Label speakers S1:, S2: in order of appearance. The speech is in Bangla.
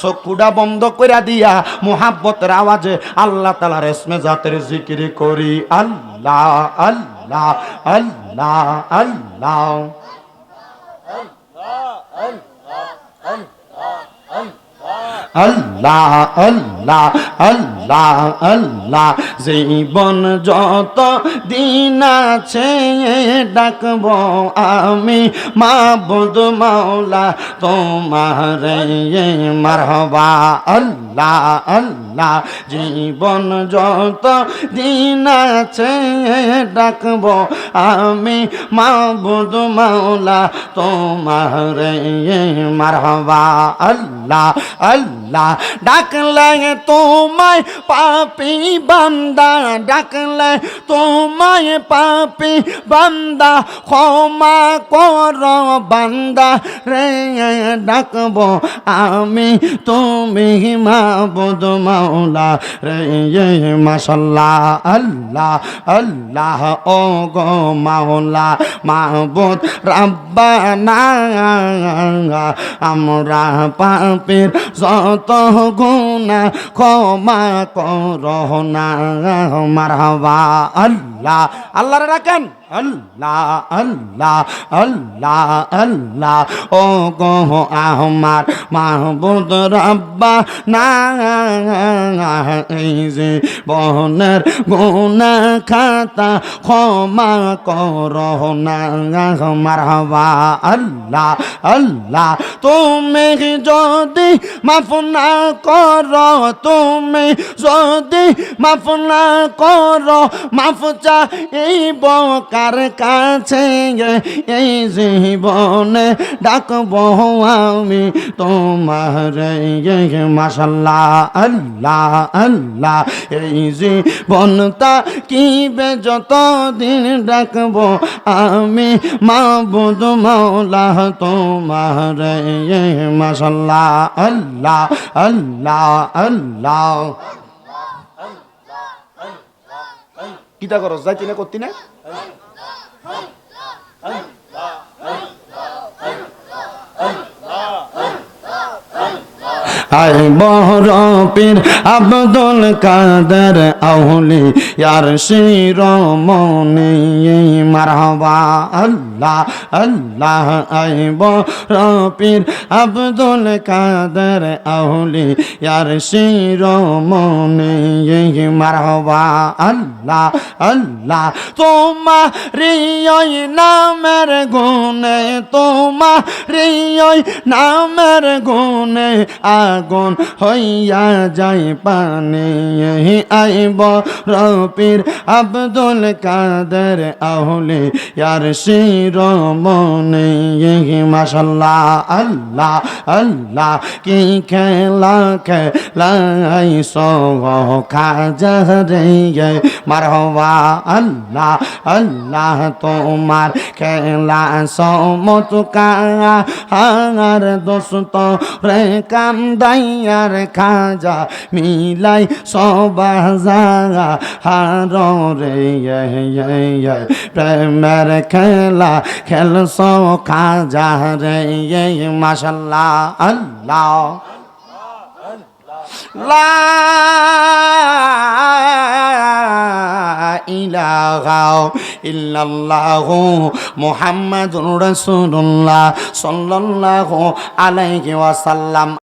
S1: চক্ষুটা বন্ধ করে দিয়া মোহাব্বতের আওয়াজে আল্লাহ তালা রেশমে জাতের জিকিরি করি। আল্লাহ আল্লাহ আল্লাহ। আল্লাহ আল্লাহ। আল্লাহ আল্লাহ আল্লাহ আল্লাহ। জীবন যত দিন আছে ডাকব আমি মাবুদ মাওলা, তোমার মারহবা। আল্লাহ আল্লাহ, জীবন যত দিন আছে ডাকব আমি মাবুদ মাওলা, তোমার মারহবা। আল্লাহ আল্লাহ, ডাকলে তোমায় পাপি বান্দা, ডাকলে তোমায় পাপি বান্দা, ক্ষমা কর বান্দা রে, ডাকব আমি তুমি মাবুদ মাওলা রে মাসাল্লাহ আল্লাহ আল্লাহ ও গো মাওলা মাহবুদ রাব্বানা, আমরা পাপের যত গুণা ক্ষমা করহ না। মারহাবা, আল্লাহ, আল্লাহরে রাখেন আল্লাহ আল্লাহ আল্লাহ আল্লাহ। ও গো আমার মাহবুদ রব্বা না এই যে বহনের গুনা খাতা ক্ষমা করহ না মারহাবা আল্লাহ আল্লাহ তুমি যদি মাফ না কর তুমি যদি মাফ না কর মাফ কার কাছে এই জীবনে আমি তোমার মাসাল্লাহ আল্লাহ আল্লাহ এই জীবনটা কিবে যতদিন ডাকব আমি মাবুদ মাওলা তোমার মাসাল্লাহ আল্লাহ আল্লাহ আল্লাহ। কিতা করো যাইতি না, করতি না? আয় বহর পীর আব্দুল কাদের আউলি ইয়ার শিরোমণি মারহাবা, আল্লাহ আল্লাহ, আয় বহর পীর আব্দুল কাদের আউলি ইয়ার শিরোমণি মারহাবা, আল্লাহ আল্লাহ তোমার ওই নামের গুণে তোমার ওই নামের গুণে আগুন হইয়া যায় পানি। আইব রপির আব্দুল কাদের আহলে ইয়ার শিরোমণি। মাসাল্লাহ আল্লাহ আল্লাহ, কি খেলা খেলাই সহ খাজা রে। মারহবা, আল্লাহ আল্লাহ, তোমার খেলা সমত কার দোস্ত রে কান্দাইয়ার খাজা মিলাই সবাজা হার রে প্রেমের খেলা খেল খাজা রে মাসাল্লাহ আল্লাহ। লা ইলাহা ইল্লাল্লাহু মুহাম্মাদুর রাসূলুল্লাহ সাল্লাল্লাহু আলাইহি ওয়াসাল্লাম।